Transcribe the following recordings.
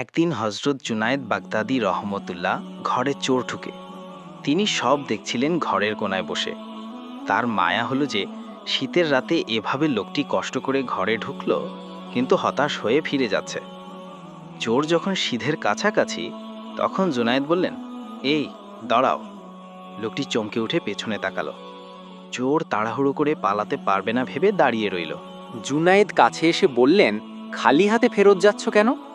একদিন হজরত জুনায়েদ বাগদাদি রহমতুল্লাহ ঘরে চোর ঢুকে। তিনি সব দেখছিলেন ঘরের কোনায় বসে। তার মায়া হলো যে শীতের রাতে এভাবে লোকটি কষ্ট করে ঘরে ঢুকল, কিন্তু হতাশ হয়ে ফিরে যাচ্ছে। চোর যখন সিধের কাছাকাছি, তখন জুনায়েদ বললেন, এই, দাঁড়াও। লোকটি চমকে উঠে পেছনে তাকালো। চোর তাড়াহুড়ো করে পালাতে পারবে না ভেবে দাঁড়িয়ে রইল। জুনায়েদ কাছে এসে বললেন, খালি হাতে ফেরত যাচ্ছ কেন?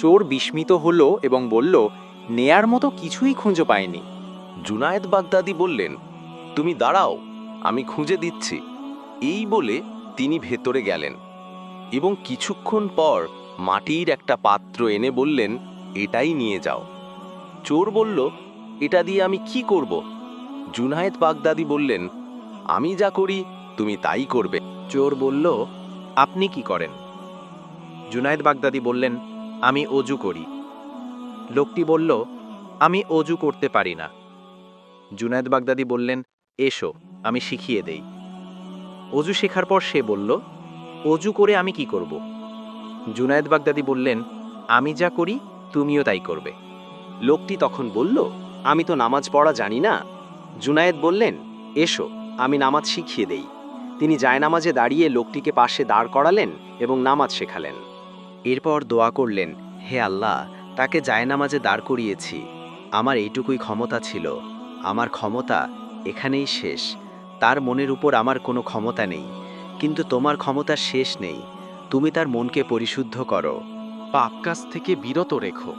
চোর বিস্মিত হলো এবং বলল, নেয়ার মতো কিছুই খুঁজে পায়নি জুনায়েদ বাগদাদি বললেন, তুমি দাঁড়াও, আমি খুঁজে দিচ্ছি। এই বলে তিনি ভেতরে গেলেন এবং কিছুক্ষণ পর মাটির একটা পাত্র এনে বললেন, এটাই নিয়ে যাও। চোর বলল, এটা দিয়ে আমি কি করব? জুনায়েদ বাগদাদি বললেন, আমি যা করি, তুমি তাই করবে। চোর বলল, আপনি কি করেন? জুনায়েদ বাগদাদি বললেন আমি অজু করি। লোকটি বলল, আমি অজু করতে পারি না। জুনায়েদ বাগদাদি বললেন, এসো, আমি শিখিয়ে দেই। অজু শেখার পর সে বলল, অজু করে আমি কি করব? জুনায়েদ বাগদাদি বললেন, আমি যা করি, তুমিও তাই করবে। লোকটি তখন বলল, আমি তো নামাজ পড়া জানি না। জুনায়েদ বললেন, এসো, আমি নামাজ শিখিয়ে দেই। তিনি জায়নামাজে দাঁড়িয়ে লোকটিকে পাশে দাঁড় করালেন এবং নামাজ শেখালেন। এরপর দোয়া করলেন, হে আল্লাহ, তাকে জায়নামাজে দাঁড় করিয়েছি। আমার এইটুকুই ক্ষমতা ছিল। আমার ক্ষমতা এখানেই শেষ। তার মনের উপর আমার কোনো ক্ষমতা নেই। কিন্তু তোমার ক্ষমতা শেষ নেই। তুমি তার মনকে পরিশুদ্ধ করো। পাপ কাজ থেকে বিরত রেখো।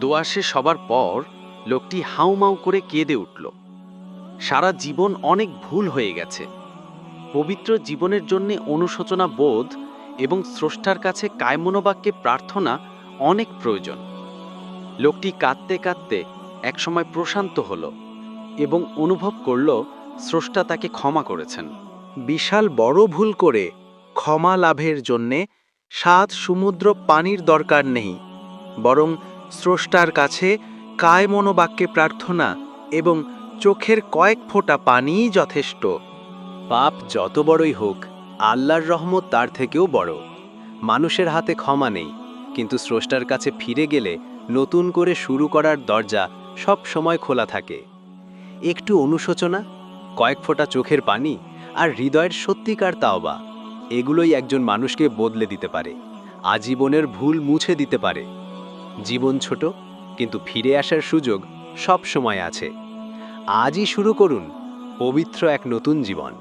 দোয়া শেষ হবার পর লোকটি হাউমাউ করে কেঁদে উঠল। সারা জীবন অনেক ভুল হয়ে গেছে। পবিত্র জীবনের জন্য অনুশোচনা বোধ এবং স্রষ্টার কাছে কায়মনোবাক্যে প্রার্থনা অনেক প্রয়োজন। লোকটি কাঁদতে কাঁদতে একসময় প্রশান্ত হল এবং অনুভব করল স্রষ্টা তাকে ক্ষমা করেছেন। বিশাল বড় ভুল করে ক্ষমা লাভের জন্যে সাত সমুদ্র পানির দরকার নেই, বরং স্রষ্টার কাছে কায় মনোবাক্যে প্রার্থনা এবং চোখের কয়েক ফোঁটা পানিই যথেষ্ট। পাপ যত বড়ই হোক আল্লাহর রহমত তার থেকেও বড়। মানুষের হাতে ক্ষমা নেই, কিন্তু স্রষ্টার কাছে ফিরে গেলে নতুন করে শুরু করার দরজা সব সময় খোলা থাকে। একটু অনুশোচনা, কয়েক ফোঁটা চোখের পানি আর হৃদয়ের সত্যিকার তাওবা, এগুলোই একজন মানুষকে বদলে দিতে পারে, আজীবনের ভুল মুছে দিতে পারে। জীবন ছোট, কিন্তু ফিরে আসার সুযোগ সব সময় আছে। আজই শুরু করুন পবিত্র এক নতুন জীবন।